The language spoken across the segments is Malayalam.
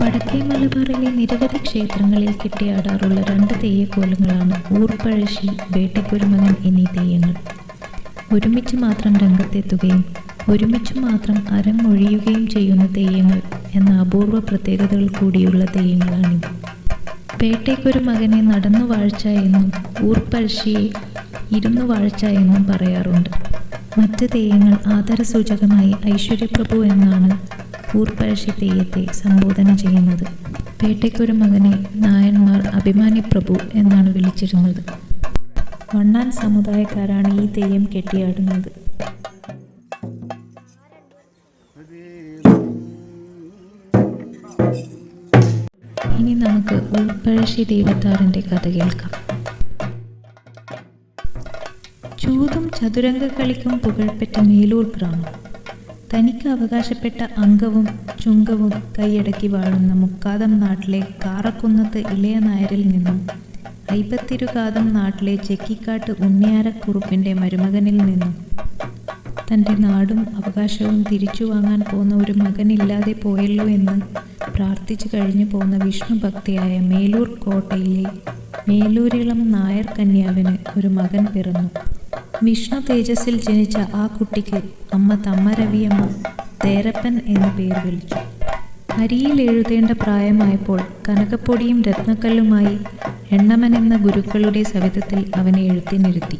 വടക്കേ മലബാറിലെ നിരവധി ക്ഷേത്രങ്ങളിൽ കെട്ടിയാടാറുള്ള രണ്ട് തെയ്യക്കോലങ്ങളാണ് ഊർപ്പഴശ്ശി വേട്ടക്കുരുമകൻ എന്നീ തെയ്യങ്ങൾ. ഒരുമിച്ച് മാത്രം രംഗത്തെത്തുകയും ഒരുമിച്ച് മാത്രം അരങ്ങൊഴിയുകയും ചെയ്യുന്ന തെയ്യങ്ങൾ എന്ന അപൂർവ പ്രത്യേകതകൾ കൂടിയുള്ള തെയ്യങ്ങളാണിത് പേട്ടയ്ക്കൊരു മകനെ നടന്നു വാഴ്ച എന്നും ഊർപ്പഴശ്ശിയെ ഇരുന്നു വാഴ്ച എന്നും പറയാറുണ്ട്. മറ്റ് തെയ്യങ്ങൾ ആദരസൂചകമായി ഐശ്വര്യപ്രഭു എന്നാണ് തെയ്യത്തെ സംബോധന ചെയ്യുന്നത്. പേട്ടയ്ക്കൊരു മകനെ നായന്മാർ അഭിമാനി പ്രഭു എന്നാണ് വിളിച്ചിരുന്നത്. വണ്ണാൻ സമുദായക്കാരാണ് ഈ തെയ്യം കെട്ടിയാടുന്നത്. ഇനി നമുക്ക് ഉൾപ്പഴശ്ശി ദൈവത്താറിന്റെ കഥ കേൾക്കാം. ചൂതും ചതുരംഗ കളിക്കും പുകഴ്പെറ്റ മേലൂർ ഗ്രാമം. തനിക്ക് അവകാശപ്പെട്ട അംഗവും ചുങ്കവും കൈയടക്കി വാഴുന്ന മുക്കാദം നാട്ടിലെ കാറക്കുന്നത്ത് ഇളയ നായരിൽ നിന്നും അയ്പത്തിരുകാദം നാട്ടിലെ ചെക്കിക്കാട്ട് ഉണ്ണിയാരക്കുറുപ്പിന്റെ മരുമകനിൽ നിന്നും തന്റെ നാടും അവകാശവും തിരിച്ചു വാങ്ങാൻ പോകുന്ന ഒരു മകനില്ലാതെ പോയല്ലോ എന്ന് പ്രാർത്ഥിച്ചു കഴിഞ്ഞു പോകുന്ന വിഷ്ണു ഭക്തിയായ മേലൂർ കോട്ടയിലെ മേലൂരിളം നായർ കന്യാവിന് ഒരു മകൻ പിറന്നു. വിഷ്ണു തേജസ്സിൽ ജനിച്ച ആ കുട്ടിക്ക് അമ്മ തമ്മരവിയമ്മ തേരപ്പൻ എന്ന പേര് വിളിച്ചു. അരിയിൽ എഴുതേണ്ട പ്രായമായപ്പോൾ കനകപ്പൊടിയും രത്നക്കല്ലുമായി എണ്ണമൻ എന്ന ഗുരുക്കളുടെ സവിധത്തിൽ അവനെ എഴുത്തിനിരുത്തി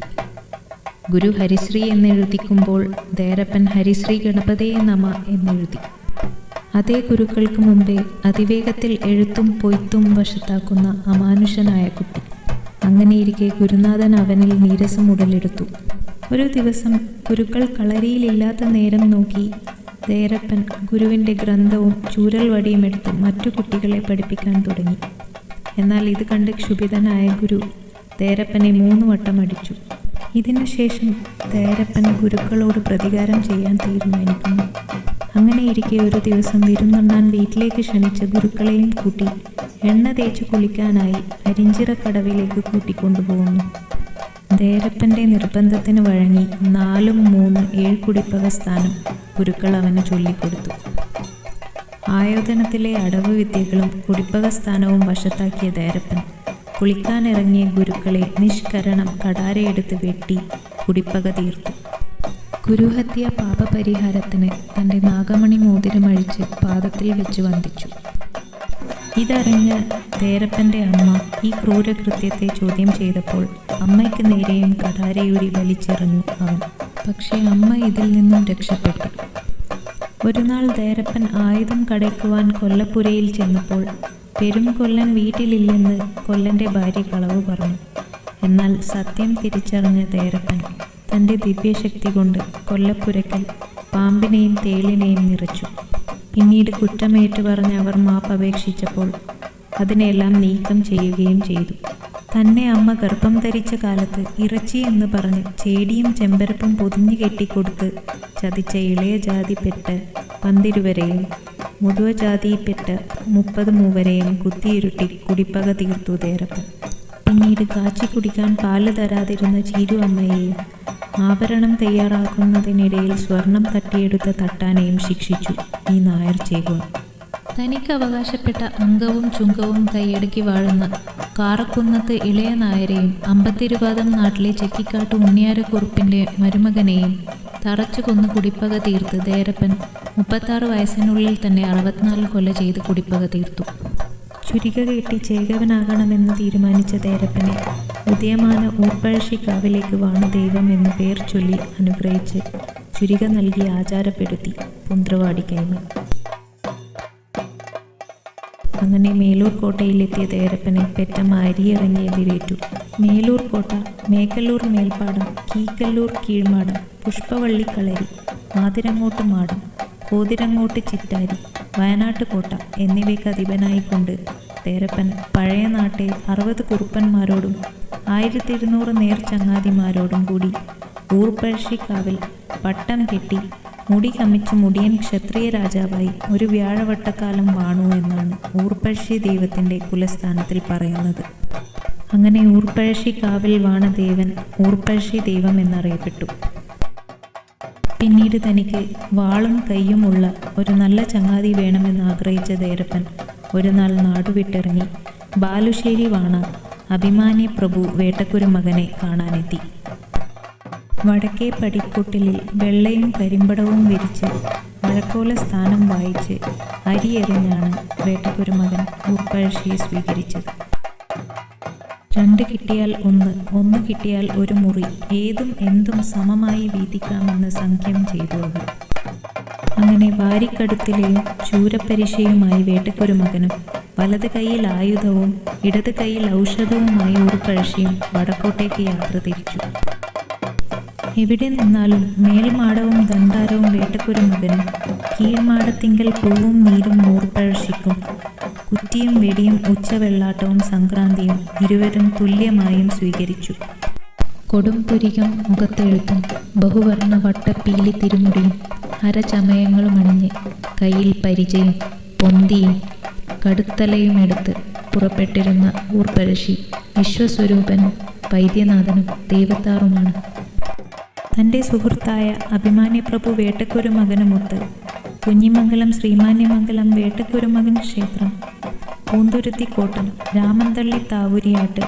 ഗുരു ഹരിശ്രീ എന്നെഴുതിക്കുമ്പോൾ ദേരപ്പൻ ഹരിശ്രീ ഗണപതേ നമ എന്നെഴുതി. അതേ ഗുരുക്കൾക്ക് മുമ്പേ അതിവേഗത്തിൽ എഴുത്തും പൊയ്ത്തും വശത്താക്കുന്ന അമാനുഷനായ കുട്ടി. അങ്ങനെയിരിക്കെ ഗുരുനാഥൻ അവനിൽ നീരസം ഉടലെടുത്തു. ഒരു ദിവസം ഗുരുക്കൾ കളരിയിലില്ലാത്ത നേരം നോക്കി ദേരപ്പൻ ഗുരുവിന്റെ ഗ്രന്ഥവും ചൂരൽ വടിയും എടുത്ത് മറ്റു കുട്ടികളെ പഠിപ്പിക്കാൻ തുടങ്ങി. എന്നാൽ ഇത് കണ്ട് ക്ഷുഭിതനായ ഗുരു തേരപ്പനെ മൂന്ന് വട്ടം അടിച്ചു. ഇതിനുശേഷം തേരപ്പൻ ഗുരുക്കളോട് പ്രതികാരം ചെയ്യാൻ തീരുമാനിക്കുന്നു. അങ്ങനെയിരിക്കെ ഒരു ദിവസം വിരുന്നുണ്ണാൻ വീട്ടിലേക്ക് ക്ഷണിച്ച ഗുരുക്കളെയും കൂട്ടി എണ്ണ തേച്ച് കുളിക്കാനായി അരിഞ്ചിറക്കടവിലേക്ക് കൂട്ടിക്കൊണ്ടുപോകുന്നു. ദേരപ്പന്റെ നിർബന്ധത്തിന് വഴങ്ങി നാലും മൂന്ന് ഏഴ് കുടിപ്പക സ്ഥാനം ഗുരുക്കൾ അവന് ചൊല്ലിക്കൊടുത്തു. ആയോധനത്തിലെ അടവ് വിദ്യകളും കുടിപ്പക സ്ഥാനവും വശത്താക്കിയ ദേരപ്പൻ കുളിക്കാനിറങ്ങിയ ഗുരുക്കളെ നിഷ്കരണം കടാരയെടുത്ത് വെട്ടി കുടിപ്പക തീർത്തു. ഗുരുഹത്യ പാപപരിഹാരത്തിന് തന്റെ നാഗമണി മോതിരമഴിച്ച് പാദത്തിൽ വെച്ച് വന്ദിച്ചു. ഇതറിഞ്ഞ തേരപ്പന്റെ അമ്മ ഈ ക്രൂരകൃത്യത്തെ ചോദ്യം ചെയ്തപ്പോൾ അമ്മയ്ക്ക് നേരെയും കടാരയൂരി വലിച്ചെറിഞ്ഞു അവൻ. പക്ഷേ അമ്മ ഇതിൽ നിന്നും രക്ഷപ്പെട്ടു. ഒരു നാൾ തേരപ്പൻ ആയുധം കടയ്ക്കുവാൻ കൊല്ലപ്പുരയിൽ ചെന്നപ്പോൾ പെരും കൊല്ലൻ വീട്ടിലില്ലെന്ന് കൊല്ലന്റെ ഭാര്യ കളവ് പറഞ്ഞു. എന്നാൽ സത്യം തിരിച്ചറിഞ്ഞ തേരപ്പൻ തന്റെ ദിവ്യശക്തി കൊണ്ട് കൊല്ലപ്പുരക്കൽ പാമ്പിനെയും തേളിനെയും നിറച്ചു. പിന്നീട് കുറ്റമേറ്റു പറഞ്ഞ് അവർ മാപ്പ് അപേക്ഷിച്ചപ്പോൾ അതിനെല്ലാം നീക്കം ചെയ്യുകയും ചെയ്തു. തന്നെ അമ്മ ഗർഭം ധരിച്ച കാലത്ത് ഇറച്ചി എന്ന് പറഞ്ഞ് ചേടിയും ചെമ്പരപ്പും പൊതിഞ്ഞു കെട്ടിക്കൊടുത്ത് ചതിച്ച ഇളയ ജാതിപ്പെട്ട പന്തിരുവരെയും മുതുവ ജാതിയിൽപ്പെട്ട മുപ്പത് മൂവരെയും കുത്തിയിരുട്ടി കുടിപ്പക തീർത്തു തേരപ്പൻ പിന്നീട് കാച്ചി കുടിക്കാൻ പാൽ തരാതിരുന്ന ചീരു അമ്മയെയും ആഭരണം തയ്യാറാക്കുന്നതിനിടയിൽ സ്വർണം തട്ടിയെടുത്ത തട്ടാനെയും ശിക്ഷിച്ചു. ഈ നായർ ചെയ്തു തനിക്ക് അവകാശപ്പെട്ട അംഗവും ചുങ്കവും കൈയടക്കി വാഴുന്ന കാറക്കുന്നത്ത് ഇളയ നായരെയും അമ്പത്തിരുപാതം നാട്ടിലെ ചെക്കിക്കാട്ട് ഉണ്ണിയാരക്കുറുപ്പിന്റെ മരുമകനെയും തറച്ചു കൊന്ന് കുടിപ്പക തീർത്ത് ദേരപ്പൻ മുപ്പത്താറ് വയസ്സിനുള്ളിൽ തന്നെ അറുപത്തിനാല് കൊല ചെയ്ത് കുടിപ്പക തീർത്തു. ചുരിക കെട്ടി ചേകവനാകണമെന്ന് തീരുമാനിച്ച തേരപ്പനെ ഉദയമാന ഊർപ്പഴശ്ശിക്കാവിലേക്ക് വാണ ദൈവം എന്ന് പേർ ചൊല്ലി അനുഗ്രഹിച്ച് ചുരിക നൽകി ആചാരപ്പെടുത്തി. പുന്ത്രവാടി കൈമ അങ്ങനെ മേലൂർ കോട്ടയിലെത്തിയ തേരപ്പനെ പെറ്റം അരിയിറങ്ങിയതിരേറ്റു മേലൂർ കോട്ട മേക്കല്ലൂർ മേൽപ്പാടം കീക്കല്ലൂർ കീഴ്മാടം പുഷ്പവള്ളിക്കളരി മാതിരങ്ങോട്ട് മാടം കോതിരങ്ങോട്ട് ചിറ്റാരി വയനാട്ട് കോട്ട എന്നിവയ്ക്ക് അധിപനായിക്കൊണ്ട് തേരപ്പൻ പഴയ നാട്ടെ അറുപത് കുറുപ്പന്മാരോടും ആയിരത്തി ഇരുന്നൂറ് നേർച്ചങ്ങാതിമാരോടും കൂടി ഊർപ്പഴശ്ശിക്കാവിൽ പട്ടം കെട്ടി മുടി കമിച്ച് മുടിയൻ ക്ഷത്രിയ രാജാവായി ഒരു വ്യാഴവട്ടക്കാലം വാണു എന്നാണ് ഊർപ്പഴശ്ശി ദൈവത്തിന്റെ കുലസ്ഥാനത്തിൽ പറയുന്നത്. അങ്ങനെ ഊർപ്പഴശ്ശി കാവിൽ വാണ ദേവൻ ഊർപ്പഴശ്ശി ദൈവം എന്നറിയപ്പെട്ടു. പിന്നീട് തനിക്ക് വാളും കയ്യുമുള്ള ഒരു നല്ല ചങ്ങാതി വേണമെന്ന് ആഗ്രഹിച്ച ദേരപ്പൻ ഒരു നാൾ നാടുവിട്ടിറങ്ങി ബാലുശ്ശേരി വാണ അഭിമാനി പ്രഭു വേട്ടക്കുരു മകനെ കാണാനെത്തി. വടക്കേ പടിക്കൂട്ടിലിൽ വെള്ളയും കരിമ്പടവും വിരിച്ച് മഴക്കോല സ്ഥാനം വായിച്ച് അരിയെറിഞ്ഞാണ് വേട്ടക്കുരു മകൻ ഊർപ്പഴശ്ശിയെ സ്വീകരിച്ചത്. രണ്ട് കിട്ടിയാൽ ഒന്ന് ഒന്ന് കിട്ടിയാൽ ഒരു മുറി ഏതും എന്തും സമമായി വീതിക്കാമെന്ന് സംഖ്യം ചെയ്തു അവർ. അങ്ങനെ വാരിക്കടുത്തിലെയും ശൂരപ്പരിശയുമായി വേട്ടക്കൊരു മകനും വലത് കൈയിൽ ആയുധവും ഇടത് കൈയിൽ ഔഷധവുമായി ഒരു പഴശിയും വടക്കോട്ടേക്ക് യാത്ര തിരിച്ചു. എവിടെ നിന്നാലും മേൽമാടവും ദണ്ഡാരവും വേട്ടക്കുരു മകനും കീഴ്മാടത്തിങ്കൽ പൂവും നീരും ഊർപ്പഴശ്ശിക്കും കുറ്റിയും വെടിയും ഉച്ചവെള്ളാട്ടവും സംക്രാന്തിയും ഇരുവരും തുല്യമായും സ്വീകരിച്ചു. കൊടും പുരികം മുഖത്തെഴുത്തും ബഹുവർണ വട്ടപ്പീലി തിരുമുടിയും. അരചമയങ്ങളും അണിഞ്ഞ് കയ്യിൽ പരിചയും പൊന്തിയും കടുത്തലയുമെടുത്ത് പുറപ്പെട്ടിരുന്ന ഊർപ്പരശി വിശ്വസ്വരൂപനും വൈദ്യനാഥനും ദൈവത്താറുമാണ്. തന്റെ സുഹൃത്തായ അഭിമാന്യപ്രഭു വേട്ടക്കൊരു മകനുമൊത്ത് കുഞ്ഞിമംഗലം ശ്രീമാന്യമംഗലം വേട്ടക്കൊരു മകൻ ക്ഷേത്രം പൂന്തുരുത്തിക്കോട്ടം രാമന്തള്ളി താവൂരിയാട്ട്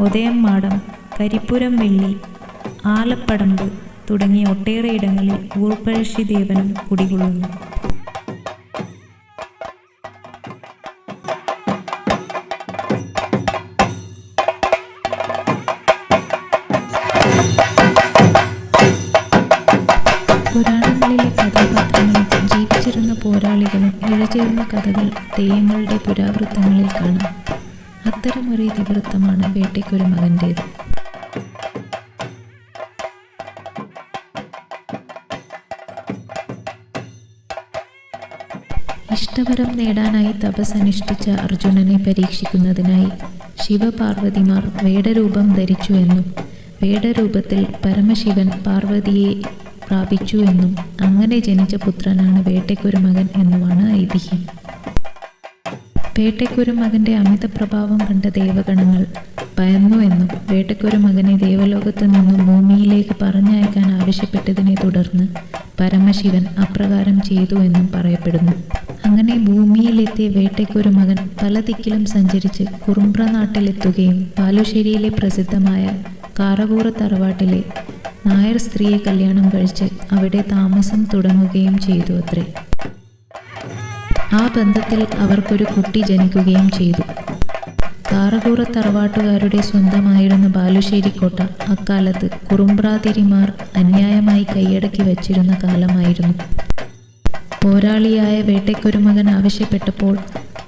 ഉദയം മാടം കരിപ്പുരം വെള്ളി ആലപ്പടമ്പ് തുടങ്ങിയ ഒട്ടേറെ ഇടങ്ങളിൽ ഊർപ്പഴശ്ശി ദേവനും കുടികൊള്ളുന്നു. പോരാളികളും ഇഴചേർന്ന കഥകൾ തെയ്യങ്ങളുടെ പുരാവൃത്തങ്ങളിൽ കാണാം. അത്തരമൊരു ഇതിവൃത്തമാണ് വേട്ടയ്ക്കൊരു മകന്റേത്. ഇഷ്ടവരം നേടാനായി തപസ് അനുഷ്ഠിച്ച അർജുനനെ പരീക്ഷിക്കുന്നതിനായി ശിവപാർവതിമാർ വേടരൂപം ധരിച്ചു എന്നും വേടരൂപത്തിൽ പരമശിവൻ പാർവതിയെ പ്രാപിച്ചു എന്നും അങ്ങനെ ജനിച്ച പുത്രനാണ് വേട്ടയ്ക്കൊരു മകൻ എന്നുമാണ് ഐതിഹ്യം. വേട്ടയ്ക്കൊരു മകന്റെ അമിത പ്രഭാവം കണ്ട ദേവഗണങ്ങൾ ഭയന്നു എന്നും വേട്ടയ്ക്കൊരു മകനെ ദേവലോകത്ത് നിന്നും ഭൂമിയിലേക്ക് പറഞ്ഞയക്കാൻ ആവശ്യപ്പെട്ടതിനെ തുടർന്ന് പരമശിവൻ അപ്രകാരം ചെയ്തു എന്നും പറയപ്പെടുന്നു. അങ്ങനെ ഭൂമിയിലെത്തിയ വേട്ടയ്ക്കൊരു മകൻ പല ദിക്കിലും സഞ്ചരിച്ച് കുറുമ്പ്ര നാട്ടിലെത്തുകയും പാലുശ്ശേരിയിലെ പ്രസിദ്ധമായ കാറകൂറ തറവാട്ടിലെ നായർ സ്ത്രീയെ കല്യാണം കഴിച്ച് അവിടെ താമസം തുടങ്ങുകയും ചെയ്തു അത്രേ. ആ ബന്ധത്തിൽ അവർക്കൊരു കുട്ടി ജനിക്കുകയും ചെയ്തു. കാറകൂറ തറവാട്ടുകാരുടെ സ്വന്തമായിരുന്ന ബാലുശ്ശേരിക്കോട്ട അക്കാലത്ത് കുറുമ്പ്രാതിരിമാർ അന്യായമായി കൈയടക്കി വച്ചിരുന്ന കാലമായിരുന്നു. പോരാളിയായ വേട്ടയ്ക്കൊരു മകൻ ആവശ്യപ്പെട്ടപ്പോൾ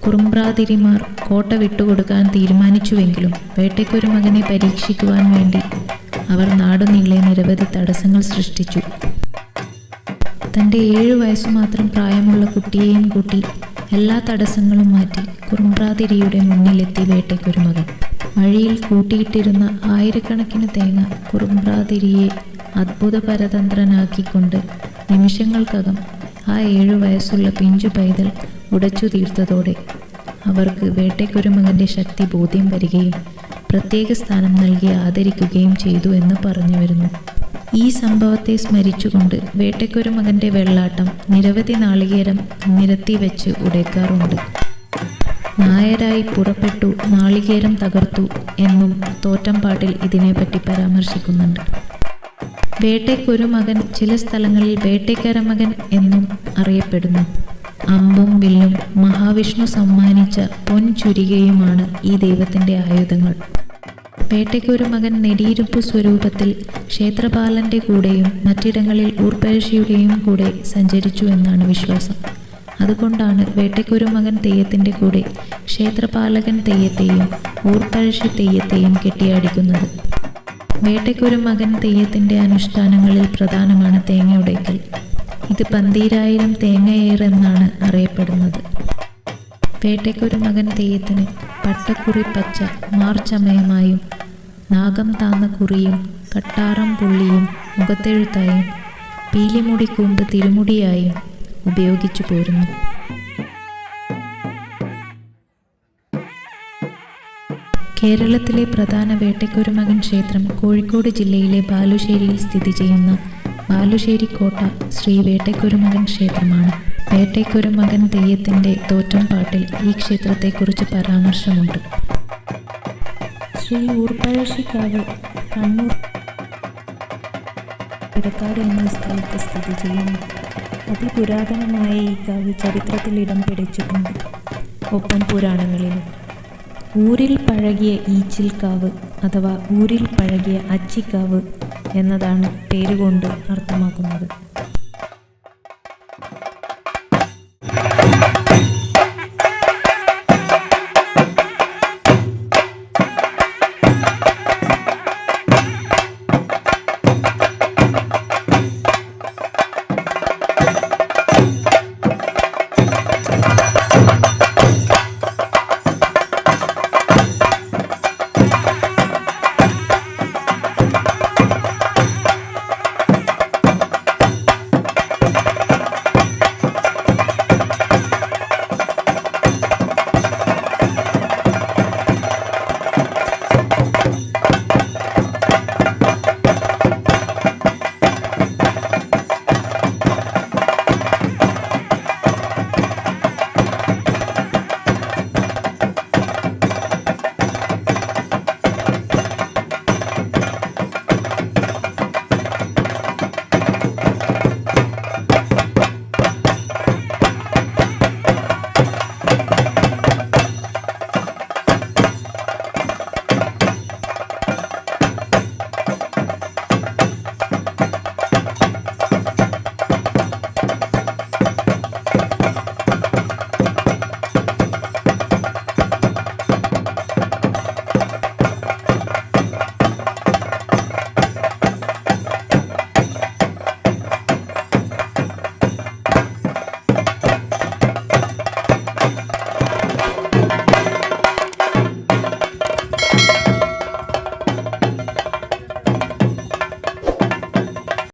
കുറുമ്പ്രാതിരിമാർ കോട്ട വിട്ടുകൊടുക്കാൻ തീരുമാനിച്ചുവെങ്കിലും വേട്ടയ്ക്കൊരു മകനെ പരീക്ഷിക്കുവാൻ വേണ്ടി അവർ നാടുനീളെ നിരവധി തടസ്സങ്ങൾ സൃഷ്ടിച്ചു. തന്റെ ഏഴു വയസ്സു മാത്രം പ്രായമുള്ള കുട്ടിയെയും കൂട്ടി എല്ലാ തടസ്സങ്ങളും മാറ്റി കുറുമ്പ്രാതിരിയുടെ മുന്നിലെത്തി വേട്ടയ്ക്കൊരു മകൻ. വഴിയിൽ കൂട്ടിയിട്ടിരുന്ന ആയിരക്കണക്കിന് തേങ്ങ കുറുമ്പ്രാതിരിയെ അത്ഭുത പരതന്ത്രനാക്കിക്കൊണ്ട് നിമിഷങ്ങൾക്കകം ആ ഏഴു വയസ്സുള്ള പിഞ്ചു പൈതൽ ഉടച്ചു തീർത്തതോടെ അവർക്ക് വേട്ടയ്ക്കൊരു മകന്റെ ശക്തി ബോധ്യം വരികയും പ്രത്യേക സ്ഥാനം നൽകി ആദരിക്കുകയും ചെയ്തു എന്ന് പറഞ്ഞു വരുന്നു ഈ സംഭവത്തെ സ്മരിച്ചുകൊണ്ട് വേട്ടയ്ക്കൊരു മകന്റെ വെള്ളാട്ടം നിരവധി നാളികേരം നിരത്തി വെച്ച് ഉടയ്ക്കാറുണ്ട്. നായരായി പുറപ്പെട്ടു നാളികേരം തകർത്തു എന്നും തോറ്റംപാട്ടിൽ ഇതിനെപ്പറ്റി പരാമർശിക്കുന്നുണ്ട്. വേട്ടയ്ക്കൊരു മകൻ ചില സ്ഥലങ്ങളിൽ വേട്ടയ്ക്കര മകൻ എന്നും അറിയപ്പെടുന്നു. അമ്പും വില്ലും മഹാവിഷ്ണു സമ്മാനിച്ച പൊൻചുരികയുമാണ് ഈ ദൈവത്തിന്റെ ആയുധങ്ങൾ. വേട്ടയ്ക്കൊരു മകൻ നെടിയിരുപ്പ് സ്വരൂപത്തിൽ ക്ഷേത്രപാലന്റെ കൂടെയും മറ്റിടങ്ങളിൽ ഊർപ്പഴശ്ശിയുടെയും കൂടെ സഞ്ചരിച്ചു എന്നാണ് വിശ്വാസം. അതുകൊണ്ടാണ് വേട്ടയ്ക്കൊരു മകൻ തെയ്യത്തിന്റെ കൂടെ ക്ഷേത്രപാലകൻ തെയ്യത്തെയും ഊർപ്പഴശ്ശി തെയ്യത്തെയും കെട്ടിയാടിക്കുന്നത്. വേട്ടയ്ക്കൊരു മകൻ തെയ്യത്തിന്റെ അനുഷ്ഠാനങ്ങളിൽ പ്രധാനമാണ് തേങ്ങയുടയ്ക്കൽ. ഇത് പന്തീരായിരം തേങ്ങയേറെന്നാണ് അറിയപ്പെടുന്നത്. വേട്ടയ്ക്കൊരു മകൻ തെയ്യത്തിന് പട്ടക്കുറി പച്ച മാർച്ചമയമായും നാഗം താന്ന കുറിയും കട്ടാറം പുള്ളിയും മുഖത്തെഴുത്തായും പീലിമുടി കൂമ്പ് തിരുമുടിയായും ഉപയോഗിച്ചു പോരുന്നു. കേരളത്തിലെ പ്രധാന വേട്ടയ്ക്കൊരു മകൻ ക്ഷേത്രം കോഴിക്കോട് ജില്ലയിലെ ബാലുശ്ശേരിയിൽ സ്ഥിതി ചെയ്യുന്ന ബാലുശ്ശേരി കോട്ട ശ്രീ വേട്ടയ്ക്കൊരുമകൻ ക്ഷേത്രമാണ്. വേട്ടയ്ക്കൊരുമകൻ തെയ്യത്തിന്റെ തോറ്റംപാട്ടിൽ ഈ ക്ഷേത്രത്തെക്കുറിച്ച് പരാമർശമുണ്ട്. ശ്രീ ഊർപ്പഴശ്ശിക്കാവ് കണ്ണൂർ ഇടക്കാട് എന്ന സ്ഥലത്ത് സ്ഥിതി ചെയ്യുന്നു. അതിപുരാതനമായ ഈ കാവ് ചരിത്രത്തിൽ ഇടം പിടിച്ചിട്ടുണ്ട്. ഒപ്പം പുരാണങ്ങളിലും ഊരിൽ പഴകിയ ഈച്ചിൽക്കാവ് അഥവാ ഊരിൽ പഴകിയ അച്ചിക്കാവ് എന്നതാണ് പേരുകൊണ്ട് അർത്ഥമാക്കുന്നത്.